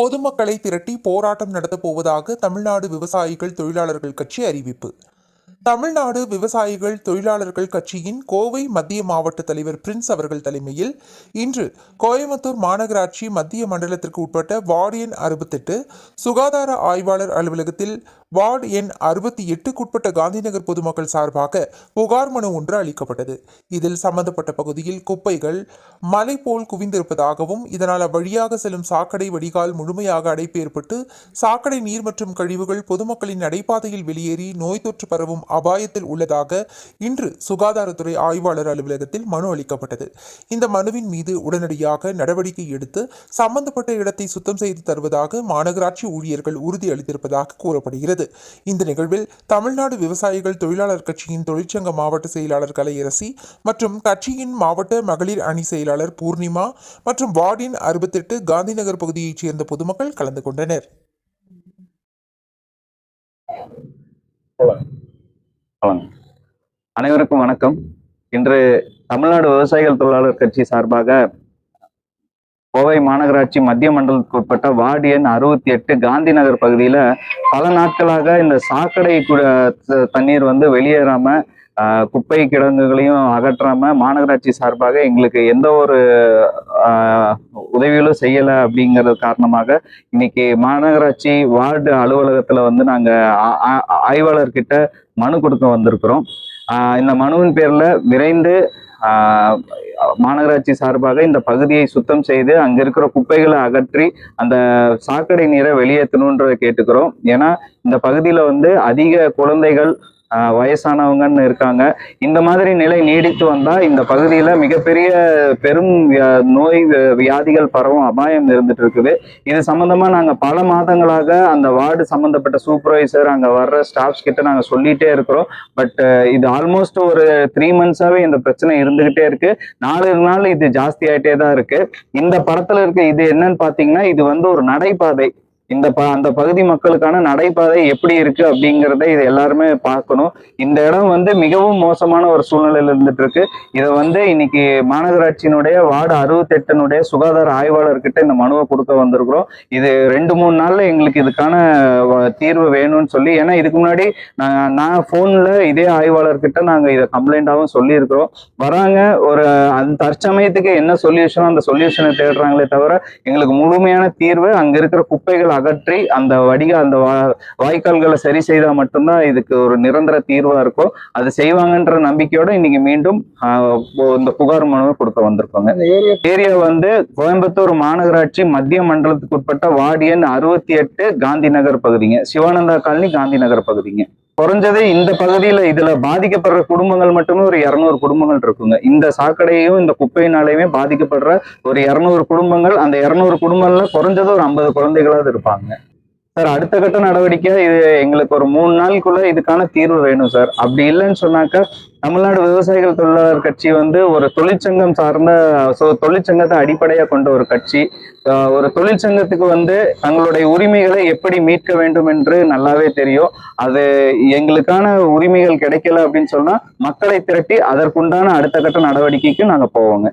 பொதுமக்களை திரட்டி போராட்டம் நடத்தப் போவதாக தமிழ்நாடு விவசாயிகள் தொழிலாளர்கள் கட்சி அறிவிப்பு. தமிழ்நாடு விவசாயிகள் தொழிலாளர்கள் கட்சியின் கோவை மத்திய மாவட்ட தலைவர் பிரின்ஸ் அவர்கள் தலைமையில் இன்று கோயம்புத்தூர் மாநகராட்சி மத்திய மண்டலத்திற்கு உட்பட்ட வார்டு எண் அறுபத்தெட்டு சுகாதார ஆய்வாளர் அலுவலகத்தில் வார்டு எண் அறுபத்தி எட்டுக்குட்பட்ட காந்திநகர் பொதுமக்கள் சார்பாக புகார் மனு ஒன்று அளிக்கப்பட்டது. இதில் சம்பந்தப்பட்ட பகுதியில் குப்பைகள் மலை போல் குவிந்திருப்பதாகவும் இதனால் அவ்வழியாக செல்லும் சாக்கடை வடிகால் முழுமையாக அடைப்பு ஏற்பட்டு சாக்கடை நீர் மற்றும் கழிவுகள் பொதுமக்களின் நடைபாதையில் வெளியேறி நோய் தொற்று பரவும் அபாயத்தில் உள்ளதாக இன்று சுகாதாரத்துறை ஆய்வாளர் அலுவலகத்தில் மனு அளிக்கப்பட்டது. இந்த மனுவின் மீது உடனடியாக நடவடிக்கை எடுத்து சம்பந்தப்பட்ட இடத்தை சுத்தம் செய்து தருவதாக மாநகராட்சி ஊழியர்கள் உறுதியளித்திருப்பதாக கூறப்படுகிறது. இந்த நிகழ்வில் தமிழ்நாடு விவசாயிகள் தொழிலாளர் கட்சியின் தொழிற்சங்க மாவட்ட செயலாளர் கலையரசி மற்றும் கட்சியின் மாவட்ட மகளிர் அணி செயலாளர் பூர்ணிமா மற்றும் வார்டின் அறுபத்தெட்டு காந்திநகர் பகுதியைச் சேர்ந்த பொதுமக்கள் கலந்து கொண்டனர். வணக்கம். அனைவருக்கும் வணக்கம் இன்று தமிழ்நாடு விவசாயிகள் தொழிலாளர் கட்சி சார்பாக கோவை மாநகராட்சி மத்திய மண்டலத்துக்கு உட்பட்ட வார்டு எண் அறுபத்தி எட்டு காந்தி நகர் பகுதியில பல நாட்களாக இந்த சாக்கடை கூட தண்ணீர் வந்து வெளியேறாம குப்பை கிடங்குகளையும் அகற்றாம மாநகராட்சி சார்பாக எங்களுக்கு எந்த ஒரு ஆஹ், உதவிகளும் செய்யலை அப்படிங்கிறது காரணமாக இன்னைக்கு மாநகராட்சி வார்டு அலுவலகத்துல வந்து நாங்க ஆய்வாளர்கிட்ட மனு கொடுக்க வந்திருக்கிறோம். இந்த மனுவின் பேர்ல விரைந்து மாநகராட்சி சார்பாக இந்த பகுதியை சுத்தம் செய்து அங்க இருக்கிற குப்பைகளை அகற்றி அந்த சாக்கடை நீரை வெளியேற்றணுன்றதை கேட்டுக்கிறோம். ஏன்னா இந்த பகுதியில வந்து அதிக குழந்தைகள் வயசானவங்கன்னு இருக்காங்க. இந்த மாதிரி நிலை நீடித்து வந்தா இந்த பகுதியில மிகப்பெரிய பெரும் வியா- நோய் வியாதிகள் பரவும் அபாயம் இருந்துட்டு இருக்குது. இது சம்பந்தமா நாங்க பல மாதங்களாக அந்த வார்டு சம்பந்தப்பட்ட சூப்பர்வைசர் அங்க வர்ற ஸ்டாஃப்ஸ் கிட்ட நாங்க சொல்லிட்டே இருக்கிறோம். பட் இது ஆல்மோஸ்ட் ஒரு த்ரீ மந்த்ஸாவே இந்த பிரச்சனை இருந்துகிட்டே இருக்கு. நாலு நாள் இது ஜாஸ்தி ஆயிட்டே தான் இருக்கு. இந்த படத்துல இருக்க இது என்னன்னு பாத்தீங்கன்னா இது வந்து ஒரு நடைபாதை. இந்த ப அந்த பகுதி மக்களுக்கான நடைபாதை எப்படி இருக்கு அப்படிங்கிறத இது எல்லாருமே பார்க்கணும். இந்த இடம் வந்து மிகவும் மோசமான ஒரு சூழ்நிலையில் இருந்துட்டு இருக்கு இதை வந்து இன்னைக்கு மாநகராட்சியினுடைய வார்டு அறுபத்தெட்டினுடைய சுகாதார ஆய்வாளர்கிட்ட இந்த மனுவை கொடுக்க வந்திருக்கிறோம். இது ரெண்டு மூணு நாள்ல எங்களுக்கு இதுக்கான வ- தீர்வு வேணும்னு சொல்லி ஏன்னா இதுக்கு முன்னாடி நான் நான் ஃபோன்ல இதே ஆய்வாளர்கிட்ட நாங்கள் இதை கம்ப்ளைண்டாகவும் சொல்லியிருக்கிறோம். வராங்க ஒரு அந்த தற்சமயத்துக்கு என்ன சொல்யூஷனோ அந்த சொல்யூஷனை தேடுறாங்களே தவிர எங்களுக்கு முழுமையான தீர்வு அங்க இருக்கிற குப்பைகள் அகற்றி அந்த வடிக அந்த வாய்க்கால்களை சரி செய்தா மட்டும்தான் இதுக்கு ஒரு நிரந்தர தீர்வா இருக்கும் அது செய்வாங்கன்ற நம்பிக்கையோட இன்னைக்கு மீண்டும் இந்த புகார் மனுவை கொடுக்க வந்திருக்கோங்க. ஏரியா வந்து கோயம்புத்தூர் மாநகராட்சி மத்திய மண்டலத்துக்கு உட்பட்ட வார்டு எண் அறுபத்தி எட்டு காந்தி நகர் பகுதிங்க. சிவானந்தா காலனி காந்தி நகர் பகுதிங்க. குறைஞ்சது இந்த பகுதியில இதுல பாதிக்கப்படுற குடும்பங்கள் மட்டுமே ஒரு இருநூறு குடும்பங்கள் இருக்குங்க. இந்த சாக்கடையும் இந்த குப்பையினாலையுமே பாதிக்கப்படுற ஒரு இருநூறு குடும்பங்கள் அந்த இருநூறு குடும்பங்கள்ல குறைஞ்சது ஒரு ஐம்பது குழந்தைகளாவது இருப்பாங்க. சார் அடுத்த கட்ட நடவடிக்கை இது எங்களுக்கு ஒரு மூணு நாளுக்குள்ள இதுக்கான தீர்வு வேணும் சார். அப்படி இல்லைன்னு சொன்னாக்கா தமிழ்நாடு விவசாயிகள் தொழிலாளர் கட்சி வந்து ஒரு தொழிற்சங்கம் சார்ந்த ஸோ தொழிற்சங்கத்தை அடிப்படையாக கொண்ட ஒரு கட்சி. ஒரு தொழிற்சங்கத்துக்கு வந்து தங்களுடைய உரிமைகளை எப்படி மீட்க வேண்டும் என்று நல்லாவே தெரியும். அது எங்களுக்கான உரிமைகள் கிடைக்கல அப்படின்னு சொன்னா மக்களை திரட்டி அதற்குண்டான அடுத்த கட்ட நடவடிக்கைக்கு நாங்கள் போவோங்க.